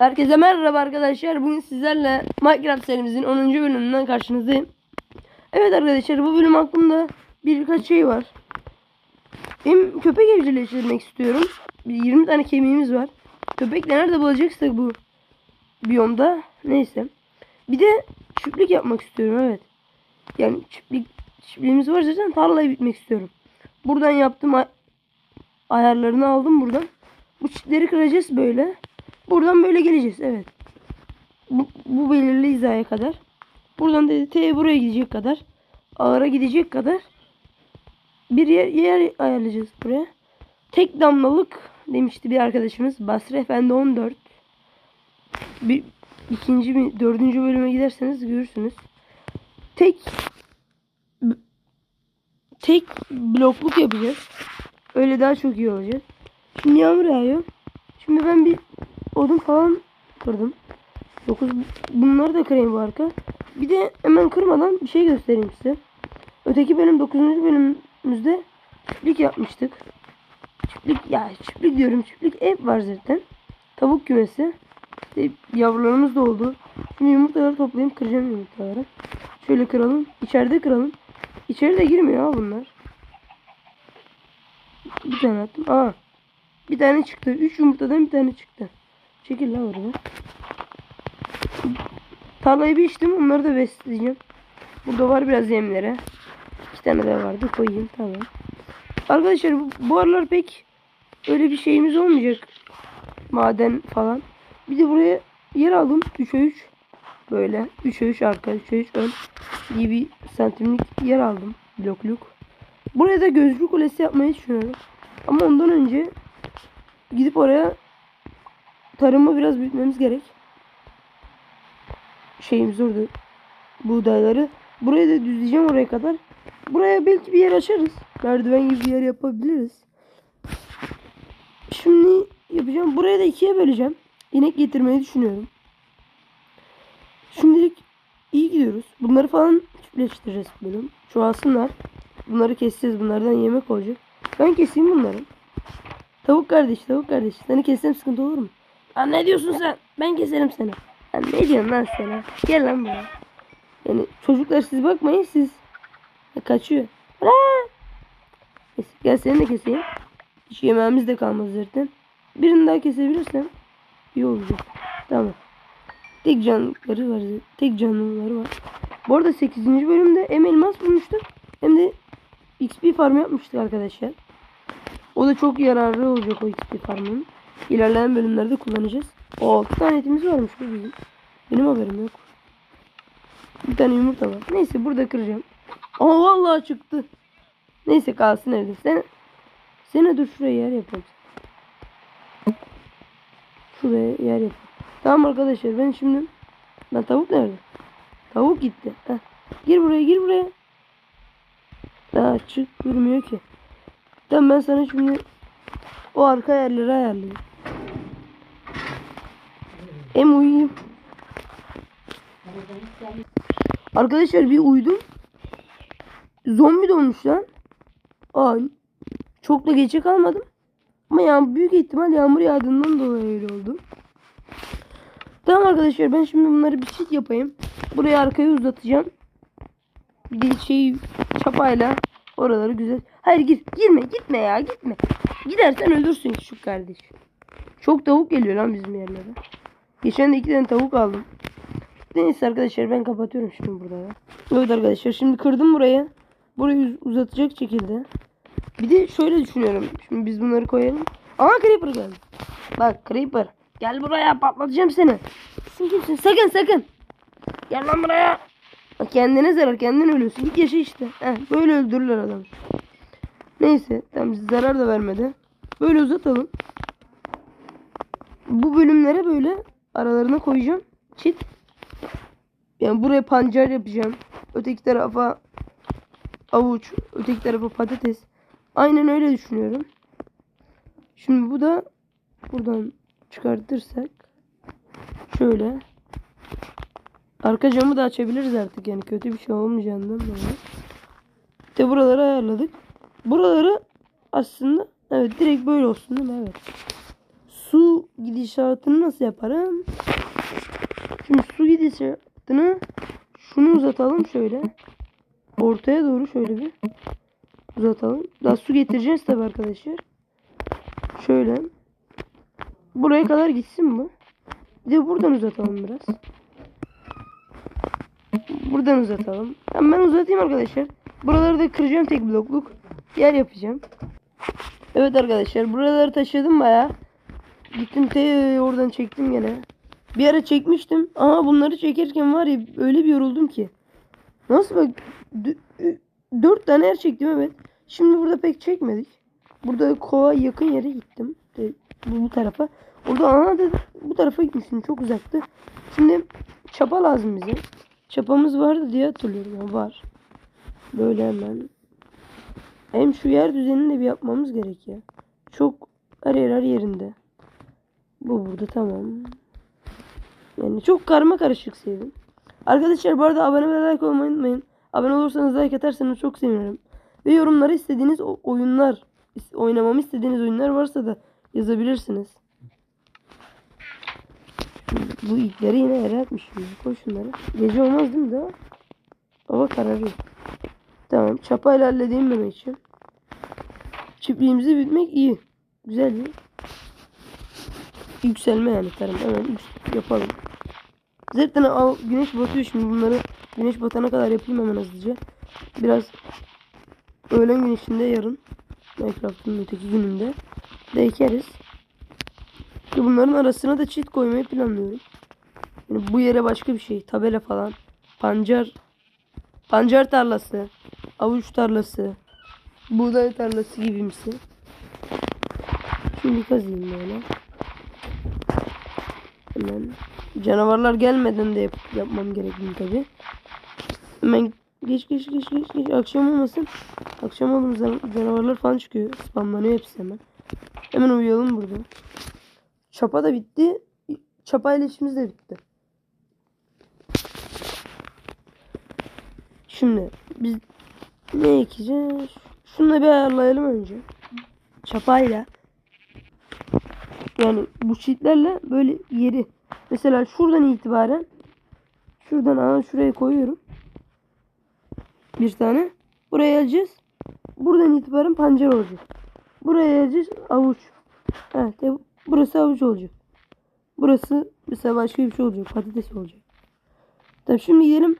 Herkese merhaba arkadaşlar. Bugün sizlerle Minecraft serimizin 10. bölümünden karşınızdayım. Evet arkadaşlar bu bölüm hakkında birkaç şey var. Hem köpek evcilleştirmek istiyorum. Bir 20 tane kemiğimiz var. Köpek de nerede bulacaksak bu biyomda. Neyse. Bir de çiftlik yapmak istiyorum evet. Yani çiftlik çiftliğimiz var zaten tarlayı bitmek istiyorum. Buradan yaptım ay- ayarlarını aldım buradan. Bu çitleri kıracağız böyle. Buradan böyle geleceğiz. Evet. Bu, bu belirli hizaya kadar. Buradan da T buraya gidecek kadar. Ağıra gidecek kadar. Bir yer, yer ayarlayacağız buraya. Tek damlalık demişti bir arkadaşımız. Basri Efendi 14. Bir, ikinci mi dördüncü bölüme giderseniz görürsünüz. Tek tek blokluk yapacağız. Öyle daha çok iyi olacak. Şimdi yağmur yağıyor. Şimdi ben bir odun falan kırdım. 9 bunları da kırayım bu arka. Bir de hemen kırmadan bir şey göstereyim size. Öteki bölüm 9. bölümümüzde çiftlik yapmıştık. Çiftlik ya çiftlik diyorum çiftlik ev var zaten. Tavuk kümesi. İşte yavrularımız da oldu. Şimdi yumurtaları toplayayım kıracağım yumurtaları. Şöyle kıralım. İçeride kıralım. İçeri de girmiyor ha bunlar. Bir tane attım. Aa. Bir tane çıktı. Üç yumurtadan bir tane çıktı. Çekil lan oraya. Tarlayı bir içtim. Onları da besleyeceğim. Burada var biraz yemlere. İki tane daha vardı. Koyayım. Tamam. Arkadaşlar bu, bu aralar pek öyle bir şeyimiz olmayacak. Maden falan. Bir de buraya yer aldım. 3'e 3. Böyle. 3'e 3 arka. 3'e 3 ön. gibi bir santimlik yer aldım. Blokluk. Buraya da gözlü kulesi yapmayı düşünüyorum. Ama ondan önce gidip oraya tarımı biraz büyütmemiz gerek. Şeyimiz orada. Buğdayları. Burayı da düzleyeceğim oraya kadar. Buraya belki bir yer açarız. Merdiven gibi bir yer yapabiliriz. Şimdi yapacağım. Buraya da ikiye böleceğim. İnek getirmeyi düşünüyorum. Şimdilik iyi gidiyoruz. Bunları falan çiftleştireceğiz bölüm. Çoğalsınlar. Bunları keseceğiz. Bunlardan yemek olacak. Ben keseyim bunları. Tavuk kardeş, tavuk kardeş. Seni kessem sıkıntı olur mu? Lan ne diyorsun sen? Ben keserim seni. Lan ne diyorsun lan sana? Gel lan buraya. Yani çocuklar siz bakmayın siz. Kaçıyor. Neyse, gel seni de keseyim. Hiç yemeğimiz de kalmaz zaten. Birini daha kesebilirsem iyi olacak. Tamam. Tek canlıları var. Tek canlıları var. Bu arada 8. bölümde hem elmas bulmuştuk hem de XP farm yapmıştık arkadaşlar. O da çok yararlı olacak o XP farmın. İlerleyen bölümlerde kullanacağız. O 6 tane etimiz varmış bu bizim. Benim haberim yok. Bir tane yumurta var. Neyse burada kıracağım. Aa vallahi çıktı. Neyse kalsın evde. Sen sene dur şuraya yer yapalım. Şuraya yer yapalım. Tamam arkadaşlar ben şimdi ben tavuk nerede? Tavuk gitti. Heh. Gir buraya gir buraya. Daha çık durmuyor ki. Tamam ben sana şimdi o arka yerleri ayarlayayım. Hem uyuyayım. Arkadaşlar bir uyudum. Zombi dolmuş lan. Aa, çok da geçe kalmadım. Ama yani büyük ihtimal yağmur yağdığından dolayı öyle oldu. Tamam arkadaşlar ben şimdi bunları bir çit yapayım. Buraya arkaya uzatacağım. Bir de şey çapayla oraları güzel. Hayır gir girme gitme ya gitme. Gidersen ölürsün küçük kardeş. Çok tavuk geliyor lan bizim yerlere. Geçen de iki tane tavuk aldım. Neyse arkadaşlar ben kapatıyorum şimdi burada ya. Evet arkadaşlar şimdi kırdım burayı. Burayı uz- uzatacak şekilde. Bir de şöyle düşünüyorum. Şimdi biz bunları koyalım. Aa Creeper geldi. Bak Creeper. Gel buraya patlatacağım seni. Sen kimsin? Sakın sakın. Gel lan buraya. Kendine zarar kendin ölüyorsun. Git yaşa işte. Heh, böyle öldürürler adamı. Neyse bize zarar da vermedi. Böyle uzatalım. Bu bölümlere böyle aralarına koyacağım. Çit. Yani buraya pancar yapacağım. Öteki tarafa avuç. Öteki tarafa patates. Aynen öyle düşünüyorum. Şimdi bu da buradan çıkartırsak şöyle arka camı da açabiliriz artık yani kötü bir şey olmayacağından dolayı. İşte buraları ayarladık. Buraları aslında evet direkt böyle olsun değil mi? Evet. Su gidişatını nasıl yaparım? Şimdi su gidişatını şunu uzatalım şöyle. Ortaya doğru şöyle bir uzatalım. Daha su getireceğiz tabi arkadaşlar. Şöyle. Buraya kadar gitsin bu. Bir de buradan uzatalım biraz. Buradan uzatalım. Ben uzatayım arkadaşlar. Buraları da kıracağım tek blokluk. Yer yapacağım. Evet arkadaşlar buraları taşıdım baya. Gittim te oradan çektim gene. Bir ara çekmiştim ama bunları çekerken var ya öyle bir yoruldum ki. Nasıl bak dört tane yer çektim evet. Şimdi burada pek çekmedik. Burada kova yakın yere gittim. Bu, bu tarafa. Orada ana dedi bu tarafa gitmişsin çok uzaktı. Şimdi çapa lazım bize. Çapamız vardı diye hatırlıyorum ama var. Böyle hemen. Hem şu yer düzenini de bir yapmamız gerek ya. Çok her yer her yerinde. Bu burada tamam. Yani çok karma karışık sevdim. Arkadaşlar bu arada abone ve like olmayı unutmayın. Abone olursanız like atarsanız çok sevinirim. Ve yorumlara istediğiniz oyunlar, oynamamı istediğiniz oyunlar varsa da yazabilirsiniz. Bu ilkleri yine yere atmışım. Koy şunları. Gece olmaz değil mi daha? Hava kararıyor. Tamam. Çapayla halledeyim ben için. Çiftliğimizi bitmek iyi. Güzel bir yükselme yani tarım. Hemen yapalım. Zaten al, güneş batıyor şimdi bunları güneş batana kadar yapayım hemen hızlıca. Biraz öğlen güneşinde yarın Minecraft'ın öteki gününde de ekeriz. Ve bunların arasına da çit koymayı planlıyorum. Yani bu yere başka bir şey tabela falan pancar pancar tarlası avuç tarlası buğday tarlası gibimsi. Şimdi kazıyım böyle. Hemen canavarlar gelmeden de yap- yapmam gerekiyor tabi. Hemen geç geç geç geç geç akşam olmasın. Akşam oldu can- canavarlar falan çıkıyor. Spamlanıyor hepsi hemen. Hemen uyuyalım burada. Çapa da bitti. Çapayla işimiz de bitti. Şimdi biz ne ekeceğiz? Şunu da bir ayarlayalım önce. Çapayla. Yani bu çitlerle böyle yeri. Mesela şuradan itibaren şuradan aa şuraya koyuyorum. Bir tane. Buraya alacağız. Buradan itibaren pancar olacak. Buraya alacağız avuç. Evet. burası avuç olacak. Burası mesela başka bir şey olacak. Patates olacak. Tabii şimdi gidelim.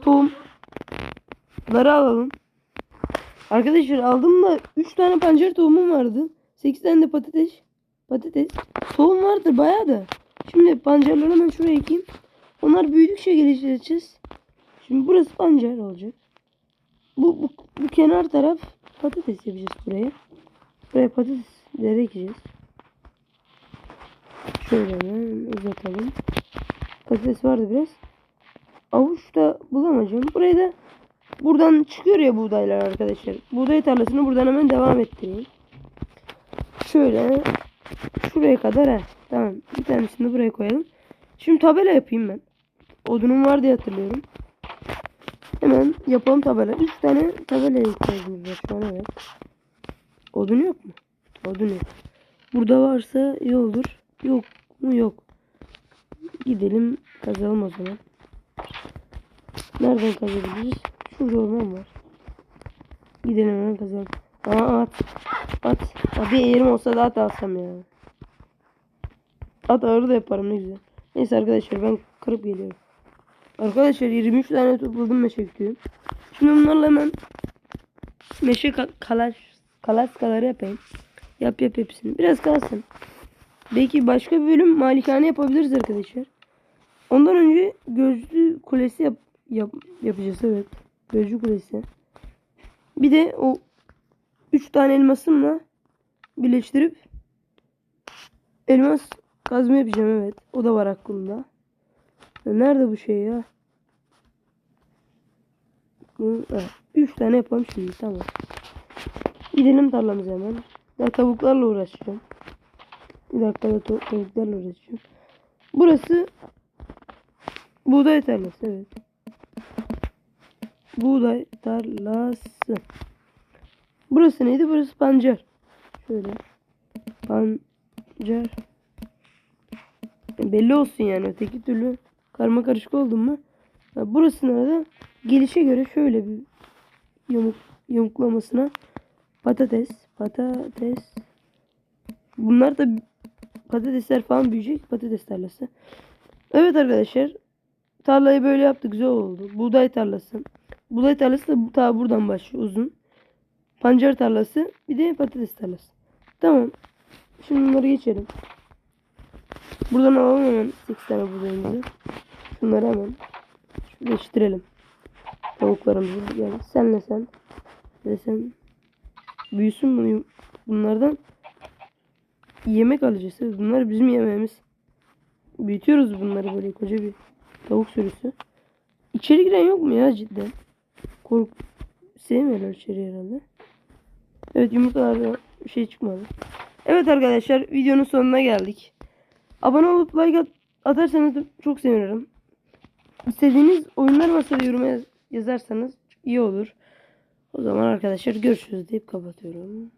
Tohumları alalım. Arkadaşlar aldım da 3 tane pancar tohumum vardı. 8 tane de patates. Patates. Tohum vardır bayağı da. Şimdi pancarları hemen şuraya ekeyim. Onlar büyüdükçe geliştireceğiz. Şimdi burası pancar olacak. Bu, bu, bu kenar taraf patates yapacağız buraya. Buraya patatesleri ekeceğiz. Şöyle hemen uzatalım. Patates vardı biraz. Avuç da bulamayacağım. Burayı da buradan çıkıyor ya buğdaylar arkadaşlar. Buğday tarlasını buradan hemen devam ettireyim. Şöyle şuraya kadar he. Tamam. Bir tanesini de buraya koyalım. Şimdi tabela yapayım ben. Odunum var diye hatırlıyorum. Hemen yapalım tabela. 3 tane tabela ihtiyacımız var şu an evet. Odun yok mu? Odun yok. Burada varsa iyi olur. Yok mu? Yok. Gidelim kazalım o zaman. Nereden kazabiliriz? Şurada orman var. Gidelim hemen kazalım. Aa at. At. Hadi yerim olsa da at alsam ya. At ağrı da yaparım ne güzel. Neyse arkadaşlar ben kırıp geliyorum. Arkadaşlar 23 tane topladım meşe kütüğü. Şimdi bunlarla hemen meşe ka kalaş kalaskaları yapayım. Yap yap hepsini. Biraz kalsın. Belki başka bir bölüm malikane yapabiliriz arkadaşlar. Ondan önce gözlü kulesi yap, yap yapacağız evet. Gözlü kulesi. Bir de o 3 tane elmasımla birleştirip elmas kazma yapacağım evet. O da var aklımda. Nerede bu şey ya? Bunu, evet. Üç tane yapalım şimdi tamam. Gidelim tarlamıza hemen. Ya tavuklarla uğraşacağım. Bir dakika da tav- tavuklarla uğraşacağım. Burası buğday tarlası evet. Buğday tarlası. Burası neydi? Burası pancar. Şöyle. Pancar. Belli olsun yani öteki türlü karma karışık oldun mu? Ha, burasına da gelişe göre şöyle bir yamuk, yamuklamasına patates, patates. Bunlar da patatesler falan büyüyecek patates tarlası. Evet arkadaşlar tarlayı böyle yaptık güzel oldu. Buğday tarlası. Buğday tarlası da ta buradan başlıyor uzun. Pancar tarlası bir de patates tarlası. Tamam. Şimdi bunları geçelim. Buradan alalım hemen 8 tane buğdayımızı. Şunları hemen birleştirelim. Tavuklarımızı. Yani senle sen. Ve sen. Büyüsün bunu bunlardan. Yemek alacağız. Bunlar bizim yemeğimiz. Büyütüyoruz bunları böyle koca bir tavuk sürüsü. İçeri giren yok mu ya cidden? Kork sevmiyorlar içeri herhalde. Evet yumurtalarda bir şey çıkmadı. Evet arkadaşlar videonun sonuna geldik. Abone olup like at- atarsanız çok sevinirim. İstediğiniz oyunlar varsa da yoruma yaz- yazarsanız iyi olur. O zaman arkadaşlar görüşürüz deyip kapatıyorum.